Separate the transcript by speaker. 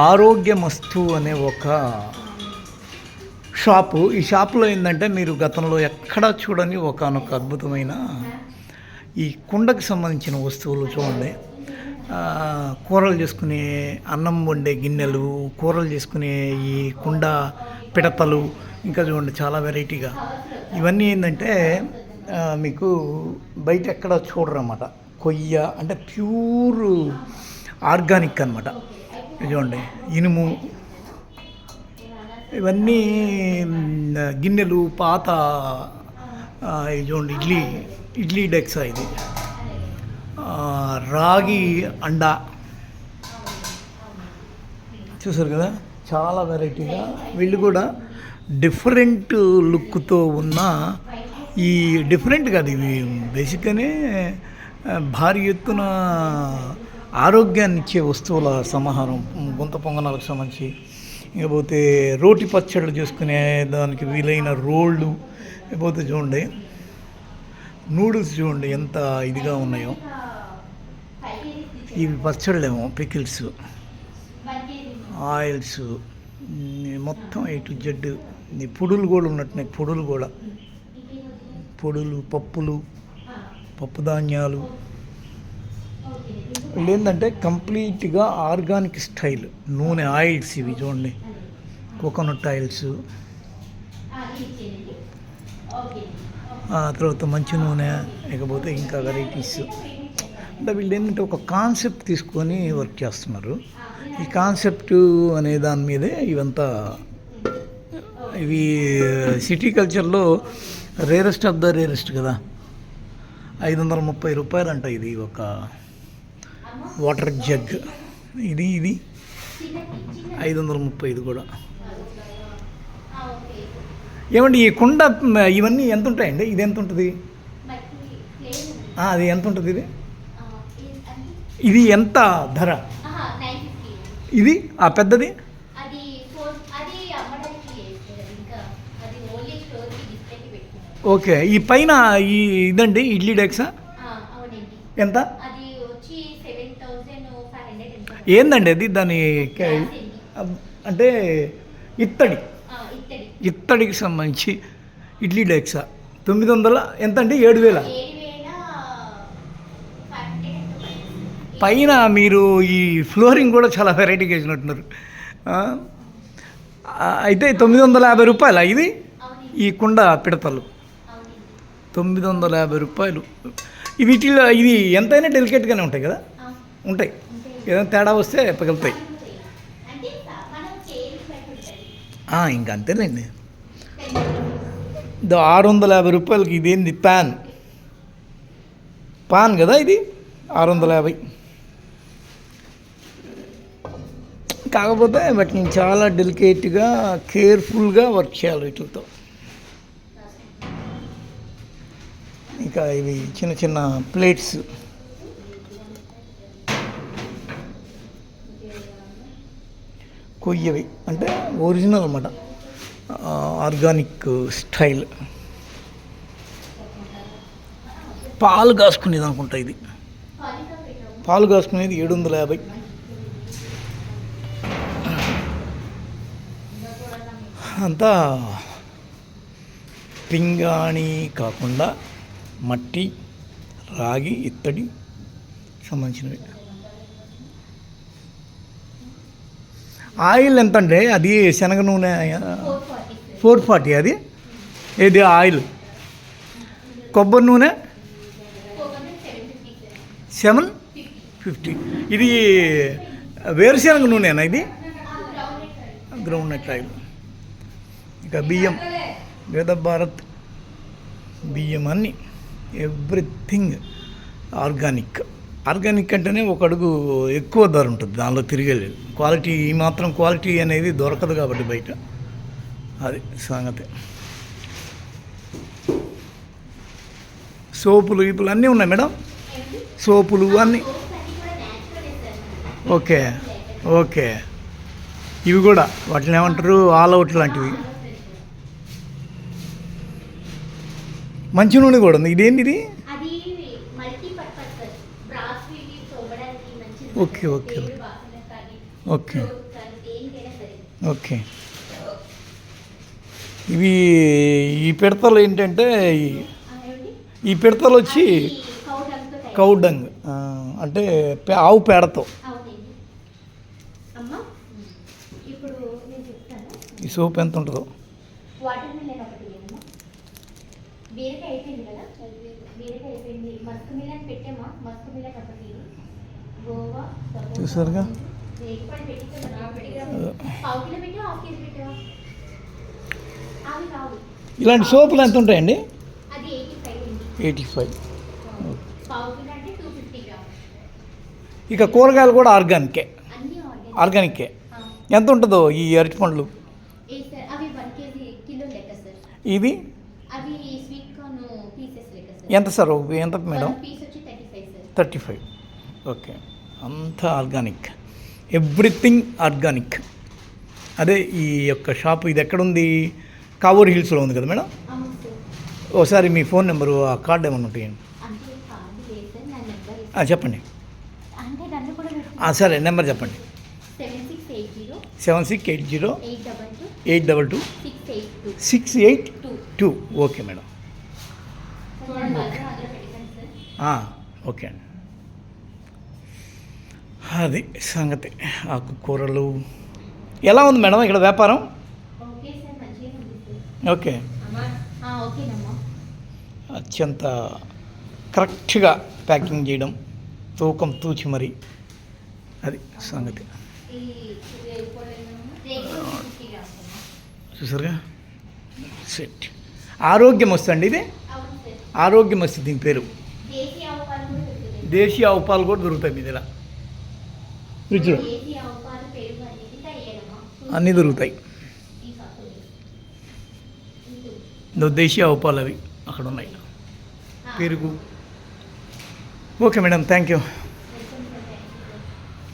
Speaker 1: ఆరోగ్యమస్తు అనే ఒక షాపు. ఈ షాపులో ఏంటంటే మీరు గతంలో ఎక్కడా చూడని ఒకనొక అద్భుతమైన ఈ కుండకు సంబంధించిన వస్తువులు చూడండి. కూరలు చేసుకునే అన్నం వండే గిన్నెలు కూరలు చేసుకునే ఈ కుండ పిడతలు ఇంకా చూడండి చాలా వెరైటీగా. ఇవన్నీ ఏంటంటే మీకు బయట ఎక్కడ చూడరన్నమాట. కొయ్య అంటే ప్యూర్ ఆర్గానిక్ అనమాట చూడండి ఇనుము ఇవన్నీ గిన్నెలు పాత ఇది చూడండి ఇడ్లీ ఇడ్లీ డెక్స్ ఇది. రాగి అండా. చూసారు కదా చాలా వెరైటీగా. వీళ్ళు కూడా డిఫరెంట్ లుక్తో ఉన్న ఈ డిఫరెంట్ కాదు ఇవి బేసిక్గానే భారీ ఎత్తున ఆరోగ్యాన్ని ఇచ్చే వస్తువుల సమాహారం గుంత పొంగనాలకు సంబంధించి ఇకపోతే రోటి పచ్చళ్ళు చేసుకునే దానికి వీలైన రోళ్ళు ఇకపోతే చూడండి నూడిల్స్ చూడండి ఎంత ఇదిగా ఉన్నాయో. ఇవి పచ్చళ్ళేమో పికిల్స్ ఆయిల్స్ మొత్తం ఏ టు జెడ్ పొడులు కూడా ఉన్నట్టున్నాయి పొడులు కూడా. పొడులు పప్పులు పప్పు ధాన్యాలు ఏంటంటే కంప్లీట్గా ఆర్గానిక్ స్టైల్. నూనె ఆయిల్స్ ఇవి చూడండి. కోకోనట్ ఆయిల్స్ ఆ తర్వాత మంచి నూనె ఇకపోతే ఇంకా వెరైటీస్. అంటే వీళ్ళు ఏంటంటే ఒక కాన్సెప్ట్ తీసుకొని వర్క్ చేస్తున్నారు. ఈ కాన్సెప్ట్ అనే దాని మీదే ఇవంతా ఇవి సిటీ కల్చర్లో రేరెస్ట్ ఆఫ్ ద రేరెస్ట్ కదా. ఐదు వందల ముప్పై రూపాయలు అంట ఇది ఒక వాటర్ జగ్. ఇది ఇది. ఐదు వందల ముప్పై ఇది కూడా. ఏమండి ఈ కుండ ఇవన్నీ ఎంత ఉంటాయండి ఇది ఎంత ఉంటుంది అది ఎంత ఉంటుంది ఇది? ఇది ఎంత ధర? ఇది? ఆ పెద్దది? ఓకే ఈ పైన ఈ ఇదండి ఇడ్లీ డెక్సా? ఎంత
Speaker 2: అది వచ్చి సెవెన్ థౌసండ్ ఫైవ్ హండ్రెడ్ ఎంత
Speaker 1: ఏందండి అది? దాని అంటే ఇత్తడి.
Speaker 2: ఇత్తడి.
Speaker 1: ఇత్తడికి సంబంధించి ఇడ్లీ డెక్సా తొమ్మిది వందల ఎంత అండి ఏడు వేల. పైన. మీరు ఈ ఫ్లోరింగ్ కూడా చాలా వెరైటీగా వేసినట్టున్నారు అయితే తొమ్మిది వందల యాభై రూపాయల ఇది? ఈ కుండ పిడతలు. తొమ్మిది వందల యాభై రూపాయలు. వీటిలో ఇవి ఎంతైనా డెలికేట్గానే ఉంటాయి కదా? ఉంటాయి. ఏదైనా తేడా వస్తే పగులుతాయి. ఇంకా అంతేనండి ఇది ఆరు వందల యాభై రూపాయలకి ఇదేంది ప్యాన్? పాన్ కదా ఇది? ఆరు వందల యాభై. కాకపోతే వాటిని చాలా డెలికేట్గా కేర్ఫుల్గా వర్క్ చేయాలి వీటితో. ఇంకా ఇవి చిన్న చిన్న ప్లేట్స్. కొయ్యవి. అంటే ఒరిజినల్ అనమాట ఆర్గానిక్ స్టైల్. పాలు కాసుకునేది అనుకుంటా ఇది. పాలు కాసుకునేది ఏడు వందల యాభై. అంతా పింగాణి కాకుండా మట్టి రాగి ఇత్తడి సంబంధించినవి. ఆయిల్ ఎంత అంటే అది శనగ నూనె
Speaker 2: ఫోర్ ఫార్టీ.
Speaker 1: అది? ఇది ఆయిల్? కొబ్బరి నూనె?
Speaker 2: Seven fifty.
Speaker 1: ఇది వేరుశనగ నూనెనా ఇది? Groundnut oil. ఇక బియ్యం. వేద భారత్ బియ్యం అన్నీ. Everything organic. ఆర్గానిక్ అంటేనే ఒక అడుగు ఎక్కువ ధర ఉంటుంది దానిలో తిరిగేలేదు క్వాలిటీ ఈ మాత్రం క్వాలిటీ అనేది దొరకదు కాబట్టి బయట. అది సంగతి. సోపులు ఇప్పుడు అన్నీ ఉన్నాయి మేడం? సోపులు అన్నీ. Okay okay. ఇవి కూడా వాటిని ఏమంటారు? ఆల్ అవుట్ లాంటివి. మంచి నూనె కూడా ఉంది. ఇదేంటిది ఇది
Speaker 2: అది మల్టీపర్పస్ సార్ బ్రాస్ తోమడానికి మంచిది
Speaker 1: ఓకే, ఓకే. ఓకే. ఓకే. ఇవి ఈ పిడతలు ఏంటంటే ఈ- పిడతలు వచ్చి కౌడంగ్ అంటే పే- ఆవు పేడతో. ఈ సోప్ ఎంత ఉంటుందో.
Speaker 2: వాటర్ బీరకాయ అయిపోయింది కదా? బీరకాయ అయిపోయింది. మస్క్ మిలన్ పెట్టామా? మస్క్ మిలన్ ఒకటి
Speaker 1: చూసారుగా? ఇలాంటి సోపులు ఎంత ఉంటాయండి?
Speaker 2: Eighty five.
Speaker 1: ఇక కూరగాయలు కూడా ఆర్గానికే.
Speaker 2: ఆర్గానికే.
Speaker 1: ఎంత ఉంటుందో ఈ
Speaker 2: అరటిపండ్లు
Speaker 1: ఇది ఎంత సార్? ఎంత మేడం?
Speaker 2: Thirty five.
Speaker 1: ఓకే. అంతా ఆర్గానిక్. Everything organic. అదే ఈ యొక్క షాపు ఇది ఎక్కడుంది? కావూరు హిల్స్లో ఉంది కదా మేడం? ఒకసారి మీ ఫోన్ నెంబరు ఆ కార్డు ఏమన్నా ఉంటాయండి చెప్పండి. సరే నెంబర్ చెప్పండి.
Speaker 2: Seven six eight zero
Speaker 1: eight
Speaker 2: double two six eight two
Speaker 1: okay madam. Okay అండి. అది సంగతి. ఆకుకూరలు ఎలా ఉంది మేడం ఇక్కడ వ్యాపారం?
Speaker 2: ఓకే
Speaker 1: అత్యంత కరెక్ట్గా ప్యాకింగ్ చేయడం తూకం తూచి మరి. అది సంగతి. చూసారుగా? సెట్ ఆరోగ్యం వస్తుంది ఇది? ఆరోగ్యం వస్తుంది దీని పేరు. దేశీయ ఆవు పాలు కూడా దొరుకుతాయి మీ దగ్గర. ఫ్రిడ్జ్లో. అన్నీ దొరుకుతాయి. దేశీయ ఆవు పాలు అవి అక్కడ ఉన్నాయి. పెరుగు. Okay madam thank you.